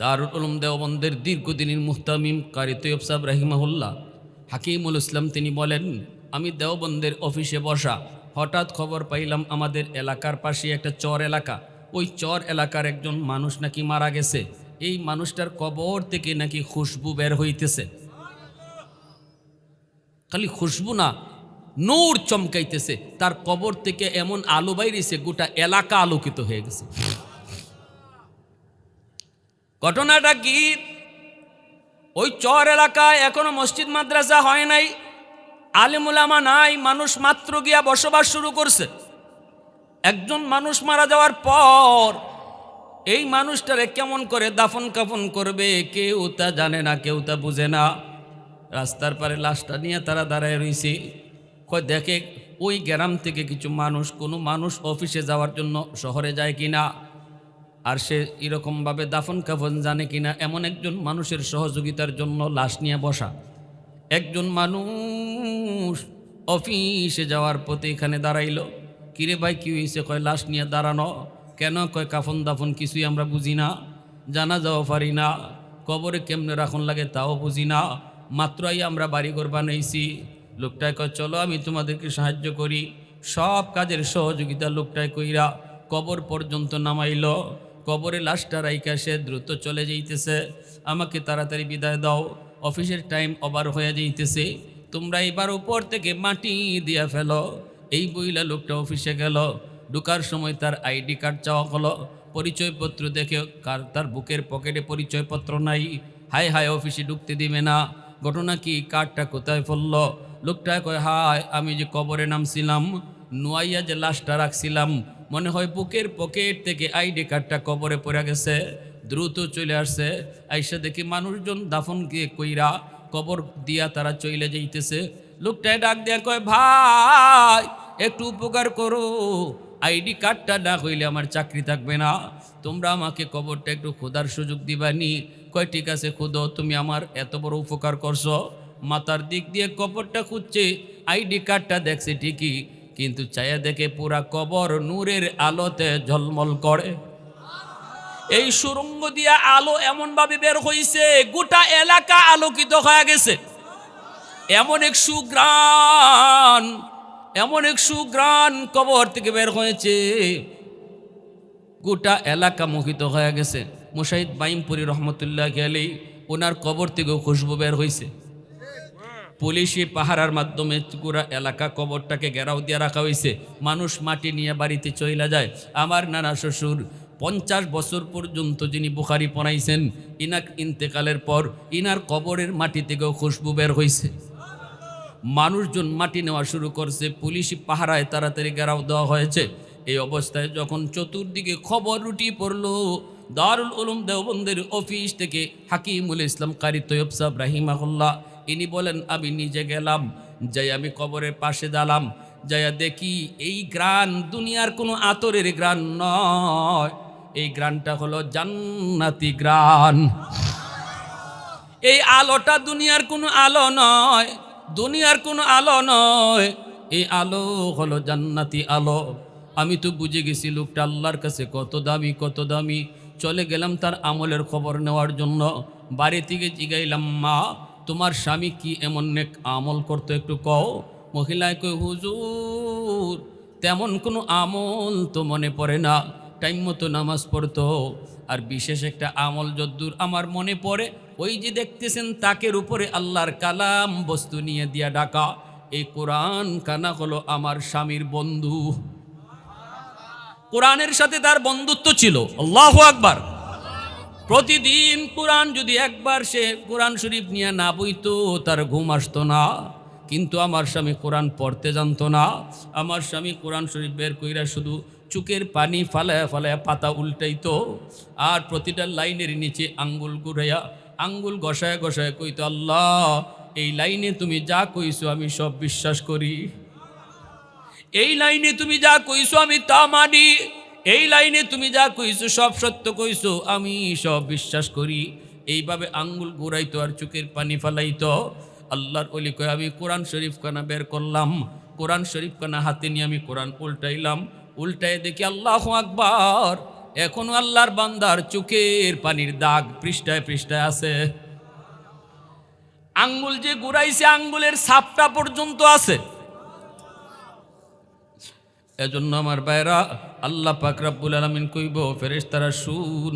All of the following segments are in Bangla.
দারুল উলুম দেওবন্দের দীর্ঘদিনের মুহতামিম কারি তৈয়ব সাহেব রাহিমাহুল্লাহ হাকিমুল ইসলাম তিনি বলেন, আমি দেওবন্দের অফিসে বসা, হঠাৎ খবর পাইলাম আমাদের এলাকার পাশে একটা চর এলাকা। ওই চর এলাকার একজন মানুষ নাকি মারা গেছে। এই মানুষটার কবর থেকে নাকি খুশবু বের হইতেছে। খালি খুশবু না, নূর চমকাইতেছে। তার কবর থেকে এমন আলো বাইরেছে, গোটা এলাকা আলোকিত হয়ে গেছে। ঘটনাটা কি? ওই চর এলাকায় এখনও মসজিদ, মাদ্রাসা হয় নাই। আলিমুলামা নাই, মানুষ মাত্র গিয়া বসবাস শুরু করছে। একজন মানুষ মারা যাওয়ার পর এই মানুষটারে কেমন করে দাফন কাফন করবে, কেউ তা জানে না, কেউ তা বুঝে না। রাস্তার পারে লাশটা নিয়ে তারা দাঁড়ায় রয়েছে কয়, দেখে ওই গ্রাম থেকে কিছু মানুষ, কোনো মানুষ অফিসে যাওয়ার জন্য শহরে যায় কিনা? আর সে এরকমভাবে দাফন কাফন জানে কিনা এমন একজন মানুষের সহযোগিতার জন্য লাশ নিয়ে বসা। একজন মানুষ অফিসে যাওয়ার পথে এখানে দাঁড়াইল। কিরে ভাই, কি হয়েছে কয়, লাশ নিয়ে দাঁড়ানো। কেন? কয়, কাফন দাফন কিছুই আমরা বুঝি না। জানা যাওয়া পারি না। কবরে কেমনে রাখন লাগে তাও বুঝি না। মাত্রই আমরা বাড়িঘর বানাইছি। লোকটায় কয়, চলো, আমি তোমাদেরকে সাহায্য করি। সব কাজের সহযোগিতা লোকটায় কইরা কবর পর্যন্ত নামাইল। কবরে লাশটা রাইকা সে দ্রুত চলে যাইতেছে। আমাকে তাড়াতাড়ি বিদায় দাও। অফিসের টাইম ওভার হয়ে যাইতেছে। তোমরা এবার উপর থেকে মাটি দিয়া ফেলো। এই বইলা লোকটা অফিসে গেল। ঢুকার সময় তার আইডি কার্ড চাওয়া হলো। পরিচয়পত্র দেখে কার তার বুকের পকেটে পরিচয়পত্র নাই। হাই হাই অফিসে ঢুকতে দিবে না। ঘটনা কি? কার্ডটা কোথায় ফেলল? লোকটা কয় হাই আমি যে কবরে নামছিলাম, নোয়াইয়া যে লাশটা রাখছিলাম মনে হয় বুকের পকেট থেকে আইডি কার্ডটা কবরে পড়ে গেছে, দ্রুত চলে আসছে। আইসা দেখি মানুষজন দাফন গিয়ে কইরা কবর দিয়া তারা চলে যাইতেছে। লোকটায় ডাক দেয়া কয়, ভাই, একটু উপকার করো। আইডি কার্ডটা না হইলে আমার চাকরি থাকবে না। তোমরা আমাকে কবরটা একটু খোদার সুযোগ দিবানি। কয়, ঠিক আছে খুদো, তুমি আমার এত বড় উপকার করছ। মাথার দিক দিয়ে কবরটা খুঁজছে, আইডি কার্ডটা দেখছে ঠিকই। কিন্তু চায়া দেখে পুরা কবর নূরের আলোতে ঝলমল করে। এই সুরঙ্গ দিয়া আলো এমনভাবে বের হইছে, গোটা এলাকা আলোকিত হয়ে গেছে। এমন এক সুগ্রাণ এমন এক সুগ্রাণ কবর থেকে বের হয়েছে। গোটা এলাকা মোহিত হয়ে গেছে। মুশাহিদ বাইমপুরি রহমতুল্লাহ গেলেই ওনার কবর থেকেও খুশবু বের হয়েছে পুলিশি পাহারার মাধ্যমে পুরা এলাকা কবরটাকে ঘেরাও দিয়ে রাখা হয়েছে মানুষ মাটি নিয়ে বাড়িতে চইলা যায়। আমার নানা শ্বশুর পঞ্চাশ বছর পর্যন্ত যিনি বুখারি পড়াইছেন, ইনাক ইন্তেকালের পর ইনার কবরের মাটি থেকেও খুশবু বের হয়েছে মানুষজন মাটি নেওয়া শুরু করছে, পুলিশি পাহারায় তাড়াতাড়ি ঘেরাও দেওয়া হয়েছে। এই অবস্থায় যখন চতুর্দিকে খবর রুটি পড়ল, দারুল উলুম দেওবন্দের অফিস থেকে হাকিমুল ইসলাম কারি তৈয়ব সাহেব রাহিমাহুল্লাহ ইনি বলেন, আমি নিজে গেলাম, যাই আমি কবরের পাশে দাঁড়াম যাইয়া দেখি এই গ্রান দুনিয়ার কোনো আতরের গ্রান নয়। এই গ্রানটা হলো জান্নাতি গ্রান এই আলোটা দুনিয়ার কোনো আলো নয়, দুনিয়ার কোনো আলো নয়। এই আলো হলো জান্নাতি আলো। আমি তো বুঝে গেছি, লোকটা আল্লাহর কাছে কত দামি কত দামি। চলে গেলাম তার আমলের খবর নেওয়ার জন্য। বাড়ি থেকে জিগাইলাম, মা তোমার স্বামী কি এমন নেক আমল করতো একটু কও? মহিলায় কই হুজুর, তেমন কোনো আমল তো মনে পড়ে না। টাইম মতো নামাজ পড়তো। আর বিশেষ একটা আমল যদ্দূর আমার মনে পড়ে, ওই যে দেখতেছেন তাকের উপরে আল্লাহর কালাম বস্তু নিয়ে দিয়া ডাকা। এই কোরআন কানা হলো আমার স্বামীর বন্ধু। কোরআনের সাথে তার বন্ধুত্ব ছিল। আল্লাহ আকবার। প্রতিদিন কোরআন যদি একবার সে কোরআন শরীফ নিয়ে না বইতো, তার ঘুম আসতো না। কিন্তু আমার স্বামী কোরআন পড়তে জানতো না। আমার স্বামী কোরআন শরীফ বের কইরা শুধু চুকের পানি ফালায়া ফালায়া পাতা উল্টাইতো আর প্রতিটা লাইনের নিচে আঙ্গুল গুড়াইয়া আঙ্গুল গসায় গসায় কইতো, আল্লাহ, এই লাইনে তুমি যা কইছো আমি সব বিশ্বাস করি। এই লাইনে তুমি যা কইছো আমি তা মানি। এই লাইনে তুমি যা কইছো, সব সত্য কইছো, আমি সব বিশ্বাস করি। এইভাবে আঙ্গুল ঘুরাইতো আর চোখের পানি ফালাইতো। আল্লাহর অলি কয়, আমি কোরআন শরীফ কানা বের করলাম। কোরআন শরীফ কানা হাতে নিয়ে আমি কোরআন উল্টাইলাম। উল্টায় দেখি আল্লাহ আকবার। এখনও আল্লাহর বান্দার চোখের পানির দাগ পৃষ্ঠায় পৃষ্ঠায় আছে। আঙ্গুল যে ঘুরাইছে, আঙ্গুলের সাপটা পর্যন্ত আছে। এজন্য আমার বাইরা আল্লাহ পাক রাব্বুল আলামিন কইব, ফেরেশতারা শুন।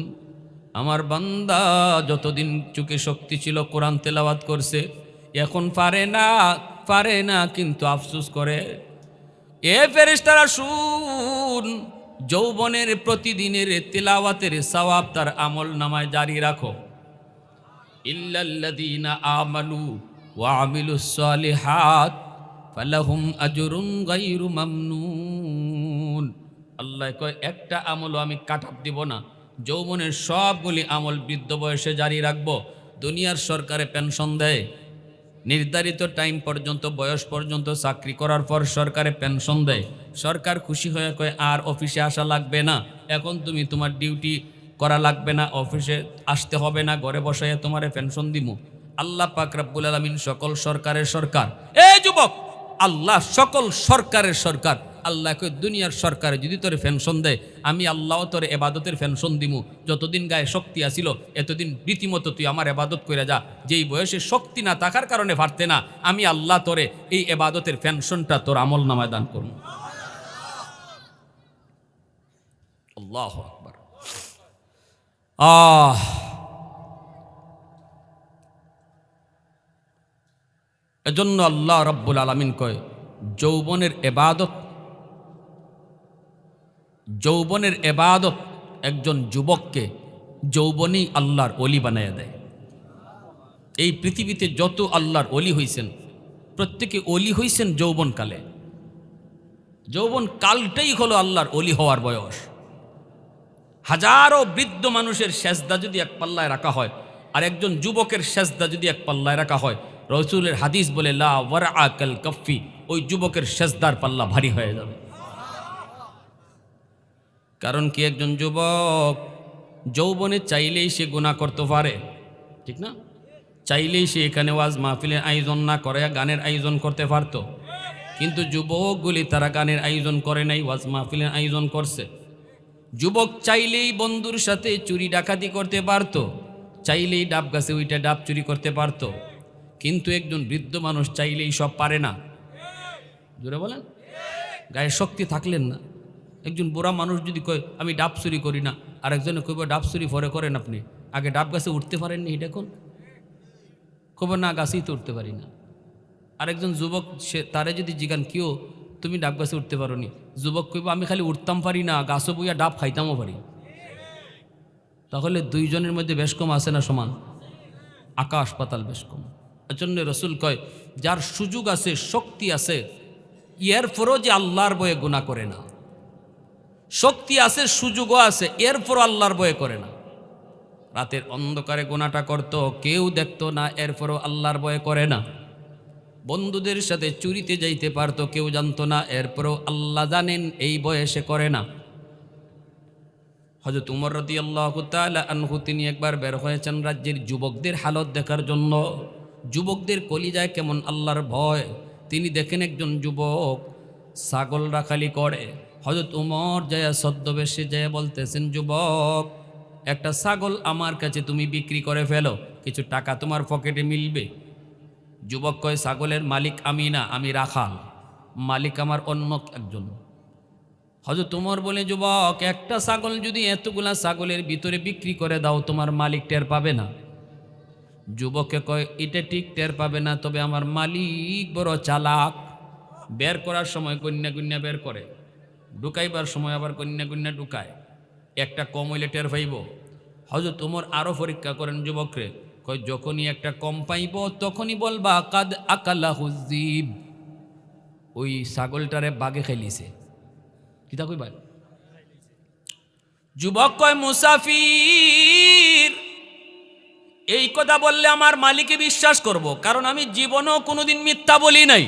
আমার বান্দা যতদিন চুকে শক্তি ছিল, কোরআন তেলাওয়াত করছে, এখন পারে না পারে না, কিন্তু আফসুস করে। এ ফেরেশতারা শুন, যৌবনের প্রতিদিনের তেলাওয়াতের সওয়াব তার আমল নামায় জারি রাখো। ইল্লাল্লাযীনা আমানু ওয়া আমিলুস সালিহাত ফালাহুম আজরুন গায়রু মামনুন। আল্লাহ কয়, একটা আমলও আমি কাটাপ দিব না। যৌবনের সবগুলি আমল বৃদ্ধ বয়সে জারি রাখব। দুনিয়ার সরকারে পেনশন দেয়। নির্ধারিত টাইম পর্যন্ত, বয়স পর্যন্ত চাকরি করার পর সরকারে পেনশন দেয়। সরকার খুশি হয়ে কয়, আর অফিসে আসা লাগবে না। এখন তুমি তোমার ডিউটি করা লাগবে না, অফিসে আসতে হবে না, ঘরে বসাইয়া তোমারে পেনশন দিমু। আল্লাহ পাক রাব্বুল আলামিন সকল সরকারের সরকার। এই যুবক আল্লাহ সকল সরকারের সরকার। আল্লাহ কই দুনিয়ার সরকারে যদি তোরে পেনশন দেয়, আমি আল্লাহ তোরে এবাদতের পেনশন দিমু। যতদিন গায়ে শক্তি আসিল এতদিন রীতিমতো তুই আমার এবাদত করে যা। যেই বয়সে শক্তি না থাকার কারণে পারতে না, আমি আল্লাহ তোরে এই এবাদতের পেনশনটা তোর আমল নামায় দান করব আল্লাহ আকবার। আহ! এজন্য আল্লাহ রব্বুল আলমিন কয়, যৌবনের এবাদত যৌবনের এবাদত একজন যুবককে যৌবনেই আল্লাহর অলি বানাইয়া দেয়। এই পৃথিবীতে যত আল্লাহর অলি হইছেন, প্রত্যেকে অলি হইছেন যৌবনকালে। যৌবন কালটাই হলো আল্লাহর অলি হওয়ার বয়স। হাজারো বৃদ্ধ মানুষের সেজদা যদি এক পাল্লায় রাখা হয়, আর একজন যুবকের সেজদা যদি এক পাল্লায় রাখা হয় রসুলের হাদিস বলে, লা ওয়ার আকাল কফি ওই যুবকের সেজদার পাল্লা ভারী হয়ে যাবে। কারণ কি একজন যুবক যৌবনে চাইলেই সে গুণা করতে পারে? ঠিক না? চাইলেই সে এখানে ওয়াজ মাহফিলের আয়োজন না করে, গানের আয়োজন করতে পারত। কিন্তু যুবকগুলি তারা গানের আয়োজন করে নাই, ওয়াজ মাহফিলের আয়োজন করছে। যুবক চাইলেই বন্ধুর সাথে চুরি ডাকাতি করতে পারত, চাইলেই ডাব গাছে ওইটা ডাব চুরি করতে পারত। কিন্তু একজন বৃদ্ধ মানুষ চাইলেই সব পারে না। জোরে বলেন? গায়ে শক্তি থাকলেন না। একজন বুড়া মানুষ যদি কয়, আমি ডাব চুরি করি না। আর একজনে কইব, ডাব চুরি পরে করেন আপনি। আগে ডাব গাছে উঠতে পারেননি এটা কোন? না, গাছেই তো উঠতে পারি না। আরেকজন যুবক, সে তারে যদি জিগান কেউ তুমি ডাব গাছে উঠতে পারো নি যুবক কইব, আমি খালি উঠতাম পারি না, গাছও বইয়া ডাব খাইতামও পারি। তাহলে দুইজনের মধ্যে বেশ কম আছে না সমান? আকাশ পাতাল বেশ কম। এজন্য রসুল কয়, যার সুযোগ আছে, শক্তি আছে এর পরও যে আল্লাহর বয়ে গুণা করে না। শক্তি আছে, সুযোগও আছে এরপর আল্লাহর বয়ে করে না। রাতের অন্ধকারে গোনাটা করত, কেউ দেখতো না, এরপরও আল্লাহর বয়ে করে না। বন্ধুদের সাথে চুরিতে যাইতে পারতো, কেউ জানতো না, এরপরও আল্লাহ জানেন, এই বয়সে করে না। হজরত উমর রতি আল্লাহ আনহু, তিনি একবার বের হয়েছেন রাজ্যের যুবকদের হালত দেখার জন্য। যুবকদের কলিজায় কেমন আল্লাহর ভয়। তিনি দেখেন একজন যুবক ছাগল রাখালি করে। হজরত উমর জয়া ছদ্মবেশে জয়া বলতেছেন, যুবক, একটা ছাগল আমার কাছে তুমি বিক্রি করে ফেলো, কিছু টাকা তোমার পকেটে মিলবে? যুবক কয়, ছাগলের মালিক আমি না, আমি রাখাল, মালিক আমার অন্য একজন। হজরত তোমার বলে, যুবক, একটা ছাগল যদি এতগুলা ছাগলের ভিতরে বিক্রি করে দাও, তোমার মালিক টের পাবে না। যুবককে কয়, এটা ঠিক টের পাবে না, তবে আমার মালিক বড় চালাক। বের করার সময় কন্যা কন্যা বের করে। ঢুকাইবার সময় আবার কন্যা কন্যা ঢুকায়। একটা কম হইলে টের পাইব। হজরত তোমার আরও পরীক্ষা করেন যুবকরে, কয়, যখনই একটা কম পাইব, তখনই বলবা, কাদ আকাল্লা হুজিব ওই ছাগলটারে বাগে খেলিছে কিতা কইবা? যুবক কয়, মুসাফির এই কথা বললে আমার মালিকে বিশ্বাস করব, কারণ আমি জীবনেও কোনোদিন মিথ্যা বলি নাই।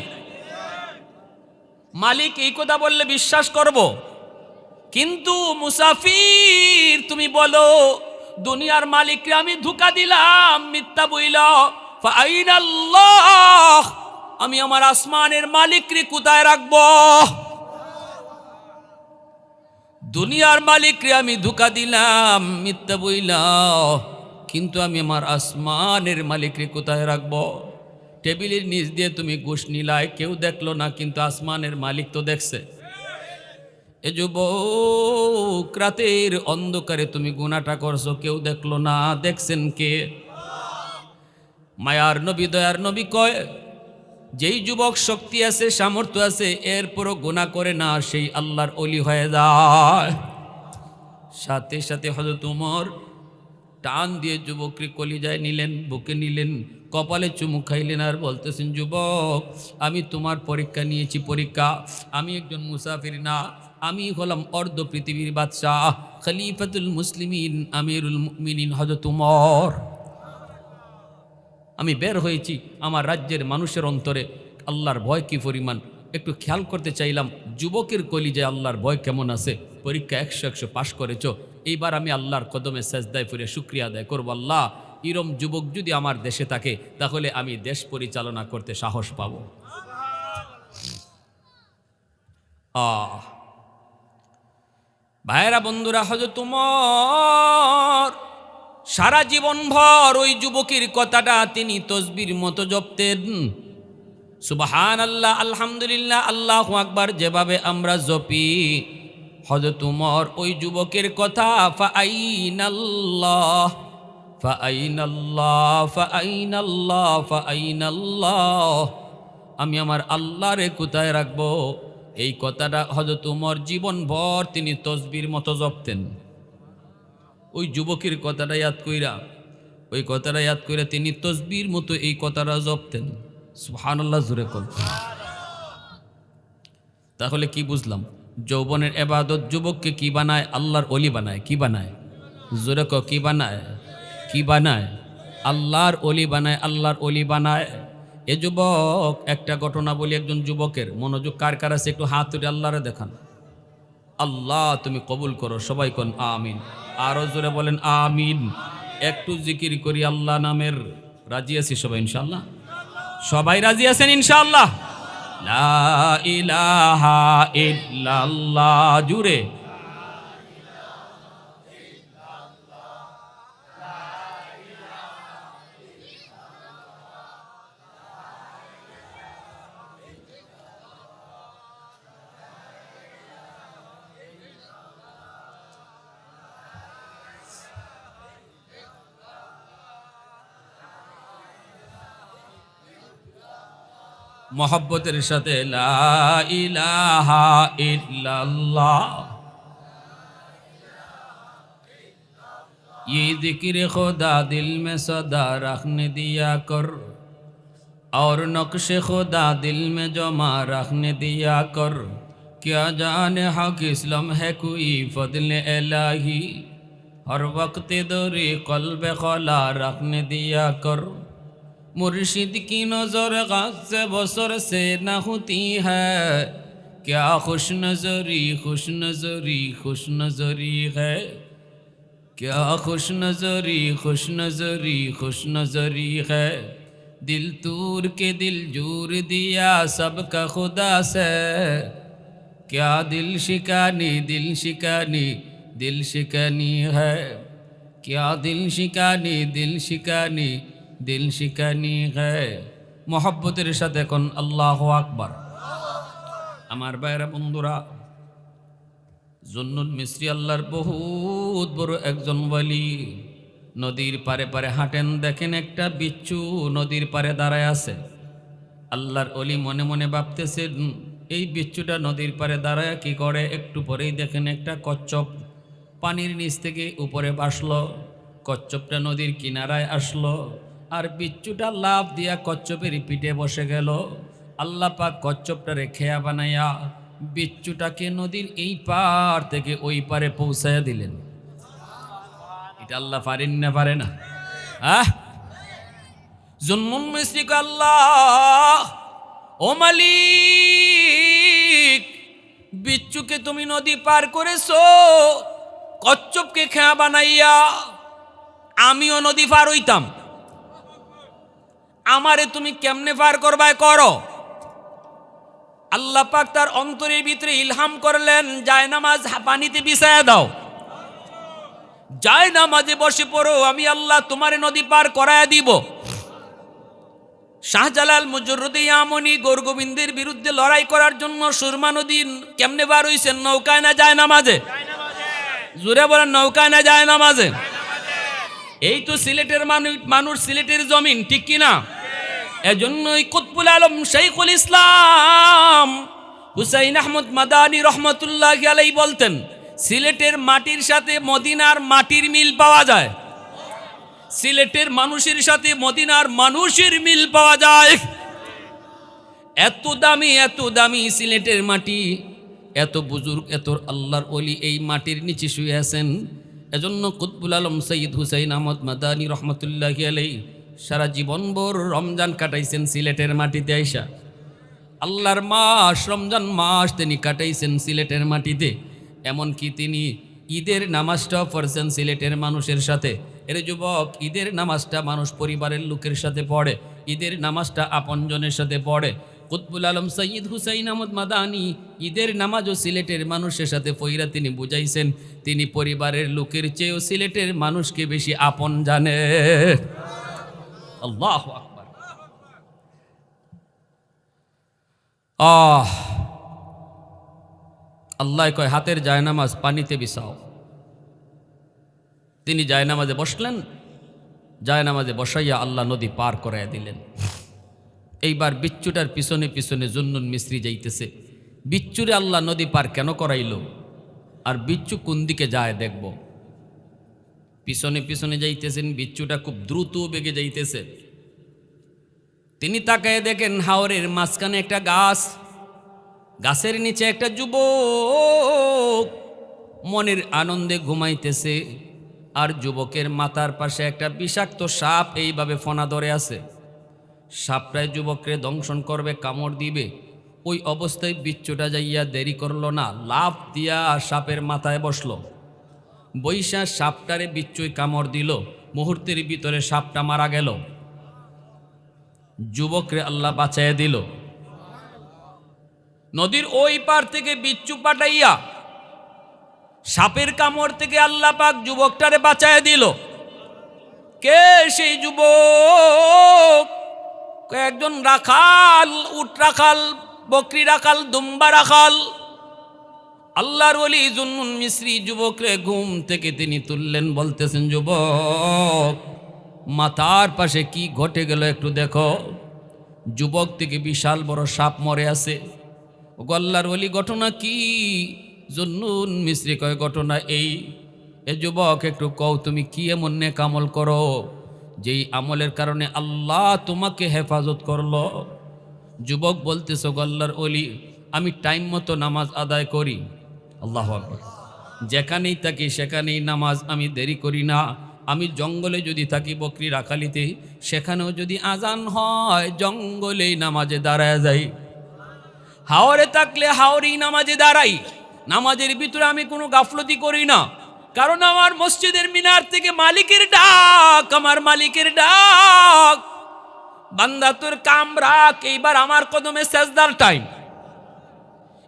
মালিক এই কথা বললে বিশ্বাস করব, কিন্তু মুসাফির তুমি বলো, দুনিয়ার মালিককে আমি ধোকা দিলাম, মিথ্যা বইল। আমি আমার আসমানের মালিককে কোথায় রাখব? দুনিয়ার মালিকরে আমি ধোকা দিলাম, মিথ্যা বইলা। কিন্তু আমি আমার আসমানের মালিকরে কোথায় রাখব? টেবিলের নিচ দিয়ে তুমি ঘুষ নিলায় কেউ দেখল না, কিন্তু আসমানের মালিক তো দেখছে। এ যুবক, রাতের অন্ধকারে তুমি গুণাটা করছ, কেউ দেখল না, দেখছেন কে? মায়ার নবী, দয়ার নবী কয়, যেই যুবক শক্তি আছে, সামর্থ্য আছে, এরপরও গুণা করে না, সেই আল্লাহর অলি হয়ে যায়। সাথে সাথে হয়তো তোমার টান দিয়ে যুবককে কলিজায় নিলেন, বুকে নিলেন, কপালে চুমু খাইলেন আর বলতেছেন, যুবক, আমি তোমার পরীক্ষা নিয়েছি, পরীক্ষা। আমি একজন মুসাফির না, আমি হলাম অর্ধ পৃথিবীর বাদশাহ, খলিফাতুল মুসলিমিন, আমিরুল মুমিনিন হজরত উমর। আমি বের হয়েছি আমার রাজ্যের মানুষের অন্তরে। আল্লাহর ভয় কি পরিমাণ? একটু খেয়াল করতে চাইলাম, যুবকের কলিজায় আল্লাহর ভয় কেমন আছে? পরীক্ষা একশো একশো পাশ করেছ এইবার আমি আল্লাহর কদমে সেজদায় ফিরে শুক্রিয়া আদায় করব, আল্লাহ। ইরম যুবক যদি আমার দেশে থাকে, তাহলে আমি দেশ পরিচালনা করতে সাহস পাব। ভাইরা বন্ধুরা হজরত তোমার সারা জীবন ভর ওই যুবকের কথাটা তিনি তসবির মতো জপতেন। সুবাহান আল্লাহ আলহামদুলিল্লাহ, আল্লাহ আকবার, যেভাবে আমরা জপি হজরত উমর ওই যুবকের কথা আমি আমার আল্লাহরে কোথায় রাখব? এই কথাটা হজরত জীবন ভর তিনি তসবির মতো জপতেন। ওই যুবকের কথাটা ইয়াদ কইরা, ওই কথাটা ইয়াদ কইরা তিনি তসবির মতো এই কথাটা জপতেন। সুহানাল্লাহ জুড়ে কল তাহলে কি বুঝলাম? যৌবনের এবাদত, যুবককে কি বানায়? আল্লাহর অলি বানায়। কি বানায়? জোরে ক কি বানায়? কি বানায়? আল্লাহর অলি বানায়, আল্লাহর অলি বানায়। এ যুবক, একটা ঘটনা বলি একজন যুবকের। মনোযোগ কার কার আছে? একটু হাত তুলে আল্লাহরে দেখান। আল্লাহ, তুমি কবুল করো, সবাই কোন আমিন। আরও জোরে বলেন, আমিন। একটু জিকির করি আল্লাহ নামের। রাজি আছি সবাই ইনশাল্লাহ সবাই রাজি আছেন ইনশাল্লাহ লা ইলাহা ইল্লাল্লাহ জুড়ে মোহব্বতের সাথে লা ইলাহা ইল্লাল্লাহ ये जिक्र खुदा दिल में सदा रखने दिया कर और नक्श खुदा दिल में जमा रखने दिया कर क्या जाने हक इस्लाम है कोई फजल इलाही हर वक्त दौरी कल्ब खला रखने दिया कर مرشد کی نظر غز بسر سے نہ ہوتی ہے۔ کیا خوش نظری خوش نظری خوش نظری ہے؟ کیا خوش نظری خوش نظری خوش نظری ہے؟ دل تور کے دل جور دیا سب کا خدا سے۔ کیا دل شکانی دل شکانی دل شکانی ہے؟ کیا دل شکانی دل شکانی দিল শিকানি হ্যায় মোহব্বতের সাথে এখন আল্লাহ আকবার। আমার বাইরা বন্ধুরা জন্নুল মিস্ত্রি আল্লাহর বহুত বড় একজন বলি নদীর পারে পারে হাঁটেন, দেখেন একটা বিচ্ছু নদীর পারে দাঁড়ায় আছে। আল্লাহর অলি মনে মনে ভাবতেছেন এই বিচ্ছুটা নদীর পারে দাঁড়ায় কি করে? একটু পরেই দেখেন একটা কচ্ছপ পানির নিচ থেকে উপরে বাসলো কচ্ছপটা নদীর কিনারায় আসলো। আর বিচ্ছুটা লাভ দিয়া কচ্ছপের পিঠে বসে গেল। আল্লাহ পাক কচ্ছপটারে খেয়া বানাইয়া বিচ্ছুটাকে নদীর এই পার থেকে ওই পারে পৌঁছাইয়া দিলেন। এটা আল্লাহ পারেন না পারে না? আহ! জন্মুন মিশ্রিক আল্লাহ। ও মালিক, বিচ্ছুকে তুমি নদী পার করেছ, কচ্ছপকে খেয়া বানাইয়া আমিও নদী পার হইতাম। আমারে তুমি কেমনে পার করবায় করো? আল্লাহ পাক তার অন্তরের ভিতরে ইলহাম করলেন, যায় নামাজ পানিতে বিছায়া দাও। যায় নামাজে বসে পড়ো, আমি আল্লাহ তোমার নদী পার করায় দিব। শাহজালাল মুজরুদ্দি আমনি গোরগোবিন্দের বিরুদ্ধে লড়াই করার জন্য সুরমা নদী কেমনে বার হইছেন? নৌকায় না যায় নামাজে? জুড়ে বলেন, নৌকায় না যায় নামাজে? এই তো সিলেটের মানুষ মানুষ সিলেটের জমিন, ঠিক কিনা? এজন্যই কুতবুল আলম শৈখুল ইসলাম হুসাইন আহমদ মাদানি রহমতুল্লাহ আলাই বলতেন, সিলেটের মাটির সাথে মদিনার মাটির মিল পাওয়া যায়। সিলেটের মানুষের সাথে মদিনার মানুষের মিল পাওয়া যায়। এত দামি এত দামি সিলেটের মাটি, এত বুজুর্গ, এত আল্লাহর অলি এই মাটির নিচে শুয়ে আছেন। এজন্য কুতবুল আলম সঈদ হুসাইন আহমদ মাদানি রহমতুল্লাহ আলাই সারা জীবনভর রমজান কাটাইছেন সিলেটের মাটিতে আইসা। আল্লাহর মাস, রমজান মাস তিনি কাটাইছেন সিলেটের মাটিতে। এমনকি তিনি ঈদের নামাজটাও পড়ছেন সিলেটের মানুষের সাথে। এর যুবক, ঈদের নামাজটা মানুষ পরিবারের লোকের সাথে পড়ে, ঈদের নামাজটা আপনজনের সাথে পড়ে। কুতবুল আলম সঈদ হুসাইন আহমদ মাদানি ঈদের নামাজও সিলেটের মানুষের সাথে ফইরা তিনি বুঝাইছেন, তিনি পরিবারের লোকের চেয়েও সিলেটের মানুষকে বেশি আপন জানে আল্লাহ আকবার। আহ, আল্লাহ কয়, হাতের জায়নামাজ পানিতে বিছাও। তিনি জায়নামাজে বসলেন, জায়নামাজে বসাইয়া আল্লাহ নদী পার করাইয়া দিলেন। এইবার বিচ্ছুটার পিছনে পিছনে জুন্নুন মিস্ত্রি যাইতেছে। বিচ্ছুরে আল্লাহ নদী পার কেন করাইল? আর বিচ্ছু কোন দিকে যায় দেখব? পিছনে পিছনে যাইতেছেন, বিচ্ছুটা খুব দ্রুত বেগে যাইতেছে। তিনি তাকায় দেখেন হাওরের মাঝখানে একটা গাছ। গাছের নিচে একটা যুবক মনের আনন্দে ঘুমাইতেছে আর যুবকের মাথার পাশে একটা বিষাক্ত সাপ এইভাবে ফনা ধরে আছে। সাপটায় যুবককে দংশন করবে, কামড় দিবে। ওই অবস্থায় বিচ্ছুটা যাইয়া দেরি করল না লাভ দিয়া সাপের মাথায় বসল। বৈশা সাপটারে বিচ্ছুই কামড় দিল, মুহূর্তের ভিতরে সাপটা মারা গেল। যুবকরে আল্লাহ বাঁচাইয়া দিল। নদীর ওই পার থেকে বিচ্ছু পাঠাইয়া সাপের কামড় থেকে আল্লাহ পাক যুবকটারে বাঁচাইয়া দিল। কে সেই যুবক? একজন রাখাল, উট রাখাল, বকরি রাখাল, দুম্বা রাখাল আল্লাহর ওলি জুন্নুন মিশ্রি যুবকরে ঘুম থেকে তিনি তুললেন, বলতেছেন, যুবক, মাথার পাশে কি ঘটে গেল একটু দেখো। যুবক থেকে বিশাল বড় সাপ মরে আছে। গল্লার ওলি, ঘটনা কি? জুন্নুন মিশ্রি কয়, ঘটনা এই, এ যুবক, একটু কও তুমি কি এমন নেক আমল করো, যেই আমলের কারণে আল্লাহ তোমাকে হেফাজত করল? যুবক বলতেছ গল্লার অলি আমি টাইম মতো নামাজ আদায় করি। আল্লাহ যেখানেই থাকি সেখানেই নামাজ আমি দেরি করি না। আমি জঙ্গলে যদি থাকি বকরি রাখালিতে, সেখানেও যদি আজান হয়, জঙ্গলেই নামাজে দাঁড়ায় যাই। হাওরে থাকলে হাওরেই নামাজে দাঁড়াই। নামাজের ভিতরে আমি কোনো গাফলতি করি না। কারণ আমার মসজিদের মিনার থেকে মালিকের ডাক, আমার মালিকের ডাক। বান্দা তোর কাম এইবার আমার কদমে সেজদার টাইম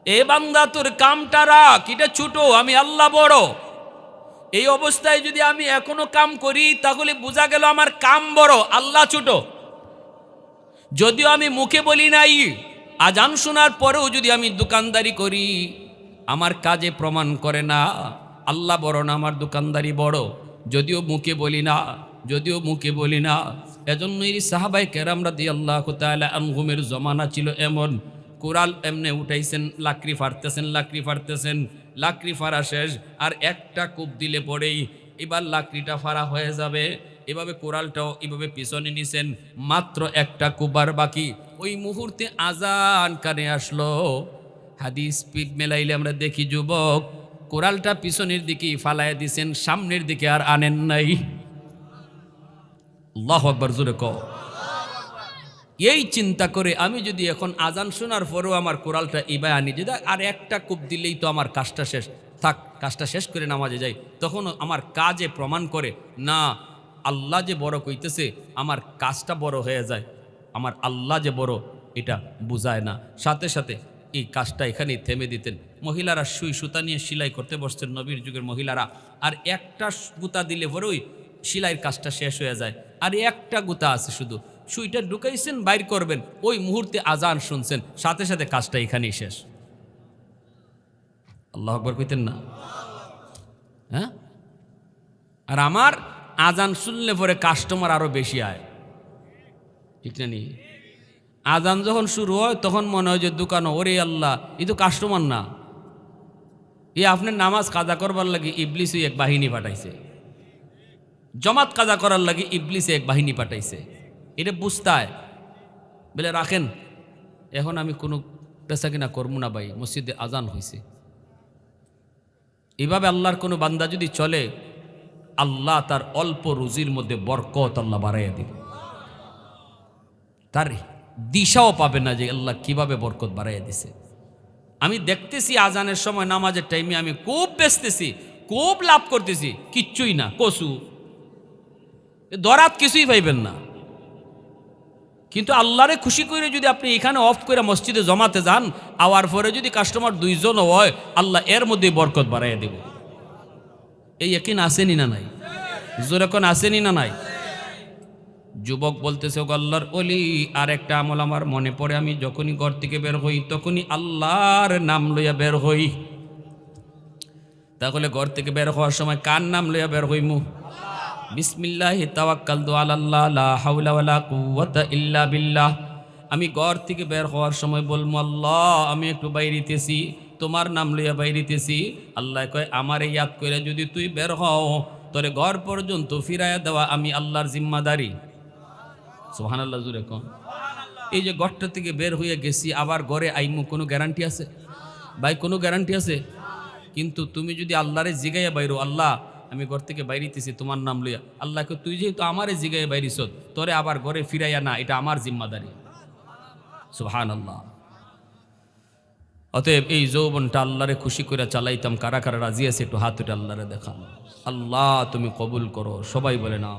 এ বান্দা, তোর কামটা রাখ, এটা ছোট, আমি আল্লাহ বড়। এই অবস্থায় যদি আমি এখনও কাম করি, তাহলে বোঝা গেল আমার কাম বড়, আল্লাহ ছোট। যদিও আমি মুখে বলি নাই, আজান শোনার পরেও যদি আমি দোকানদারি করি, আমার কাজে প্রমাণ করে না, আল্লাহ বড় না, আমার দোকানদারি বড়। যদিও মুখে বলি না, যদিও মুখে বলি না, এজন্যই সাহাবাই কেরামরা দিয়ে আল্লাহ তাআলা আনহুমের জমানা ছিল এমন কোরাল এমনে উঠাইছেন, লাকড়ি ফাড়তেছেন লাকড়ি ফাড়তেছেন, লাকড়ি ফাড়া শেষ, আর একটা কূপ দিলে পরেই এবার লাকড়িটা ফাড়া হয়ে যাবে। এভাবে কোরালটাও এভাবে পিছনে নিছেন, মাত্র একটা কুবার বাকি। ওই মুহূর্তে আজান কানে আসলো। হাদিস পিপ মেলাইলে আমরা দেখি, যুবক কোরালটা পিছনের দিকে ফালাইয়া দিছেন, সামনের দিকে আর আনেন নাই। আল্লাহ আকবর, জোরে কও। এই চিন্তা করে আমি যদি এখন আজান শোনার পরেও আমার কোরালটা ইবাই আনি, যদি আর একটা কূপ দিলেই তো আমার কাজটা শেষ, থাক, কাজটা শেষ করে নামাজে যাই তখন আমার কাজে প্রমাণ করে, না, আল্লাহ যে বড় কইতেছে, আমার কাজটা বড় হয়ে যায়, আমার আল্লাহ যে বড়, এটা বুঝায় না। সাথে সাথে এই কাজটা এখানেই থেমে দিতেন। মহিলারা সুই সুতা নিয়ে সেলাই করতে বসতেন নবীর যুগের মহিলারা, আর একটা গুতা দিলে পরে ওই সেলাইয়ের কাজটা শেষ হয়ে যায়। আর একটা গুতা আছে শুধু সুইটা ঢুকাইছেন, বাইর করবেন। ওই মুহূর্তে আজান শুনছেন। সাথে সাথে কাজটা এখানেই শেষ। আল্লাহ আকবর কইতেন না? হ্যাঁ? আর আমার আজান শুনলে পরে কাস্টমার আরও বেশি আয়। ঠিক না নি? আজান যখন শুরু হয়, তখন মনে হয় যে দোকান, ওরে আল্লাহ, এ তো কাস্টমার না। এ আপনার নামাজ কাজা করবার লাগে ইবলিসই এক বাহিনী পাঠাইছে। জমাত কাজা করার লাগে ইবলিসে এক বাহিনী পাঠাইছে। এটা বুঝতায়। বলে, রাখেন, এখন আমি কোনো পেশা কিনা করব না ভাই, মসজিদে আজান হয়েছে এভাবে আল্লাহর কোনো বান্দা যদি চলে, আল্লাহ তার অল্প রুজির মধ্যে বরকত আল্লাহ বাড়াইয়া দিবে। তার দিশাও পাবে না যে আল্লাহ কীভাবে বরকত বাড়াইয়া দিছে। আমি দেখতেছি আজানের সময় নামাজের টাইমে আমি খুব বেচতেছি খুব লাভ করতেছি, কিচ্ছুই না, কসু। দরাত কিছুই পাইবেন না। কিন্তু আল্লাহরে খুশি করে যদি আপনি এখানে অফ করে মসজিদে জমাতে যান, আওয়ার পরে যদি কাস্টমার দুইজন হয়, আল্লাহ এর মধ্যে বরকত বাড়াইয়া দেব। এই একিন আসেনি না নাই? জোরেখন আসেনি না নাই? যুবক বলতেছে, "ওগো আল্লাহর অলি আর একটা আমল আমার মনে পড়ে, আমি যখনই ঘর থেকে বের হই, তখনই আল্লাহর নাম লইয়া বের হই। তাহলে ঘর থেকে বের হওয়ার সময় কার নাম লইয়া বের হইমু? বিসমিল্লাহ তাওয়াক্কালতু আলাল্লাহ, লা হাওলা ওয়ালা কুওয়াতা ইল্লা বিল্লাহ। আমি ঘর থেকে বের হওয়ার সময় বলব আল্লাহ, আমি একটু বাইরিতেছি, তোমার নাম লইয়া বাইরিতেছি। আল্লাহ কয়, আমারে ইয়াদ করে যদি তুই বের হও, তোরে ঘর পর্যন্ত ফিরাইয়া দেওয়া আমি আল্লাহর জিম্মাদারি। সোহান আল্লাহ জুড়ে কন। এই যে ঘরটা থেকে বের হয়ে গেছি, আবার ঘরে আইমু, কোনো গ্যারান্টি আছে? ভাই, কোনো গ্যারান্টি আছে? কিন্তু তুমি যদি আল্লাহরে জিগাইয়া বাইরো, আল্লাহ আমি ঘর থেকে বাইরিতেছি, তোমার নাম লইয়া। আল্লাহকে তুই যেহেতু আমারে জিগায় বাইরিস তোরে আবার ঘরে ফিরাইয়া না, এটা আমার জিম্মাদারি। সুহান আল্লাহ অতএব এই যৌবনটা আল্লাহরে খুশি করে চালাইতাম, কারা কারা রাজি আছে একটু হাত উঠে আল্লাহরে দেখান। আল্লাহ তুমি কবুল করো, সবাই বলে না